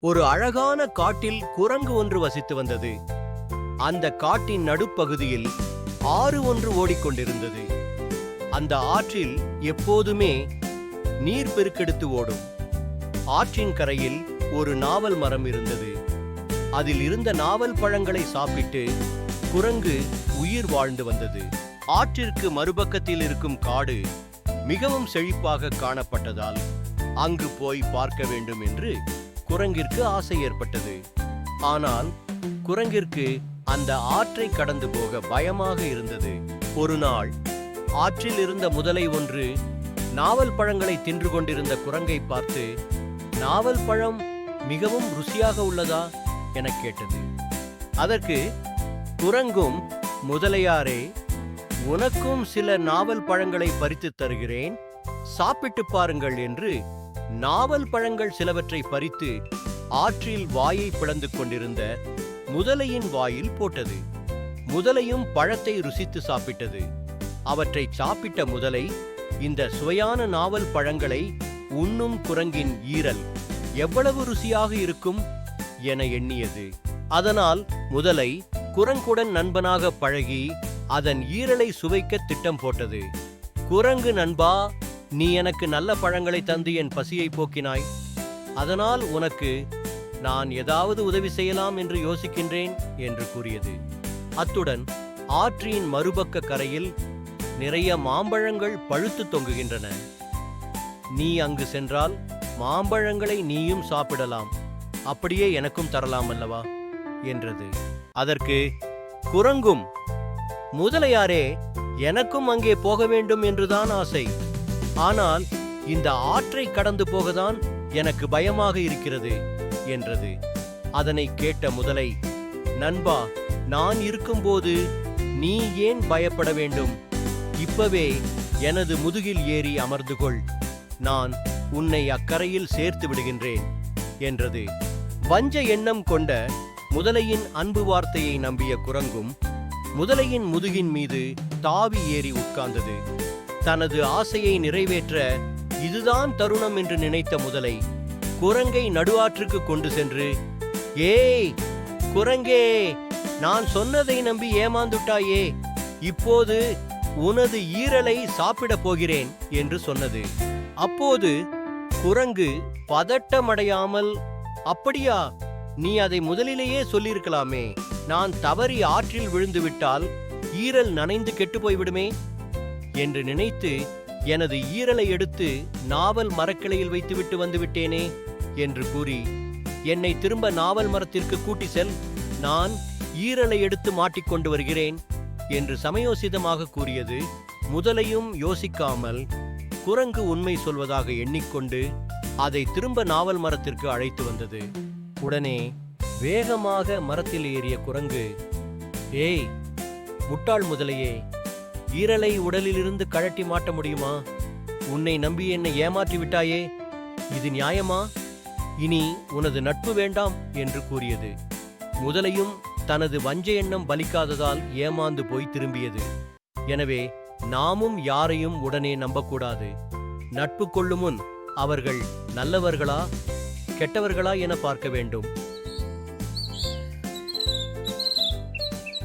ஒரு அழகான காட்டில் குரங்கு ஒன்று வசித்து வந்தது. அந்த காட்டின் நடுப்பகுதியில் ஆறு ஒன்று ஓடிக்கொண்டிருந்தது. அந்த ஆற்றில் எப்போதுமே நீர் பெருக்கெடுத்து ஓடும். ஆற்றின் கரையில் ஒரு நாவல் மரம் இருந்தது. அதில் இருந்த நாவல் பழங்களை சாப்பிட்டு குரங்கு உயிர் வாழ்ந்து வந்தது. ஆற்றிற்கு மறுபக்கத்தில் இருக்கும் காடு மிகவும் செழிப்பாக காணப்பட்டதால் அங்கு போய் பார்க்க வேண்டும் என்று குரங்கிற்கு ஆசை ஏற்பட்டது. ஆனால் குரங்கிற்கு அந்த ஆற்றை கடந்து போக பயமாக இருந்தது. ஒரு நாள் ஆற்றில் இருந்த முதலை ஒன்று நாவல் பழங்களை தின்று கொண்டிருந்த குரங்கை பார்த்து நாவல் பழம் மிகவும் ருசியாக உள்ளதா? என கேட்டது. அதற்கு குரங்கும் முதலையாரே உனக்கும் சில நாவல் பழங்களை பறித்து தருகிறேன். சாப்பிட்டு பாருங்கள் என்று நாவல் பழங்கள் சிலவற்றை பறித்து ஆற்றில் வாயை பிளந்து கொண்டிருந்த முதலையின் வாயில் போட்டது. முதலையும் பழத்தை ருசித்து சாப்பிட்டது. அவற்றை சாப்பிட்ட முதலை இந்த சுவையான நாவல் பழங்களை உண்ணும் குரங்கின் ஈரல் எவ்வளவு ருசியாக இருக்கும் என எண்ணியது. அதனால் முதலை குரங்குடன் நண்பனாக பழகி அதன் ஈரலை சுவைக்க திட்டம் போட்டது. குரங்கு நண்பா நீ எனக்கு நல்ல பழங்களை தந்து என் பசியை போக்கினாய். அதனால் உனக்கு நான் ஏதாவது உதவி செய்யலாம் என்று யோசிக்கின்றேன் என்று கூறியது. அத்துடன் ஆற்றின் மறுபக்க கரையில் நிறைய மாம்பழங்கள் பழுத்து தொங்குகின்றன. நீ அங்கு சென்றால் மாம்பழங்களை நீயும் சாப்பிடலாம். அப்படியே எனக்கும் தரலாம் அல்லவா? என்றது. அதற்கு குரங்கும் முதலையாரே எனக்கும் அங்கே போக வேண்டும் என்றுதான் ஆசை. ஆனால் இந்த ஆற்றை கடந்து போகதான் எனக்கு பயமாக இருக்கிறது என்றது. அதனை கேட்ட முதலை நண்பா நான் இருக்கும்போது நீ ஏன் பயப்பட வேண்டும்? இப்பவே எனது முதுகில் ஏறி அமர்ந்து கொள். நான் உன்னை அக்கறையில் சேர்த்து விடுகின்றேன் என்றது. வஞ்ச எண்ணம் கொண்ட முதலையின் அன்பு வார்த்தையை நம்பிய குரங்கும் முதலையின் முதுகின் மீது தாவி ஏறி உட்கார்ந்தது. தனது ஆசையை நிறைவேற்ற இதுதான் தருணம் என்று நினைத்த முதலை குரங்கை நடுவாற்றுக்கு கொண்டு சென்று ஏய் குரங்கே நான் சொன்னதை நம்பி ஏமாந்துட்டாயே இப்போது உனது ஈரலை சாப்பிடப் போகிறேன் என்று சொன்னது. அப்போது குரங்கு பதட்டமடையாமல் அப்படியா நீ அதை முதலிலேயே சொல்லியிருக்கலாமே நான் தவறி ஆற்றில் விழுந்து விட்டால் ஈரல் நனைந்து கெட்டு போய்விடுமே என்று நினைத்து எனது ஈரலை எடுத்து நாவல் மரக்கிளையில் வைத்துவிட்டு வந்துவிட்டேனே என்று கூறி என்னை திரும்ப நாவல் மரத்திற்கு கூட்டி செல் நான் ஈரலை எடுத்து மாட்டிக்கொண்டு வருகிறேன் என்று சமயோசிதமாக கூறியது முதலையும் யோசிக்காமல் குரங்கு உண்மை சொல்வதாக எண்ணிக்கொண்டு அதை திரும்ப நாவல் மரத்திற்கு அழைத்து வந்தது. உடனே வேகமாக மரத்தில் ஏறிய குரங்கு ஏய் முட்டாள் முதலையே ஈரலை உடலிலிருந்து கழட்டி மாட்ட முடியுமா? உன்னை நம்பி என்னை ஏமாற்றி விட்டாயே இது நியாயமா? இனி உனது நட்பு வேண்டாம் என்று கூறியது. முதலையும் தனது வஞ்ச எண்ணம் பலிக்காததால் ஏமாந்து போய் திரும்பியது. எனவே நாமும் யாரையும் உடனே நம்பக்கூடாது. நட்பு கொள்ளும் முன் அவர்கள் நல்லவர்களா கெட்டவர்களா என பார்க்க வேண்டும்.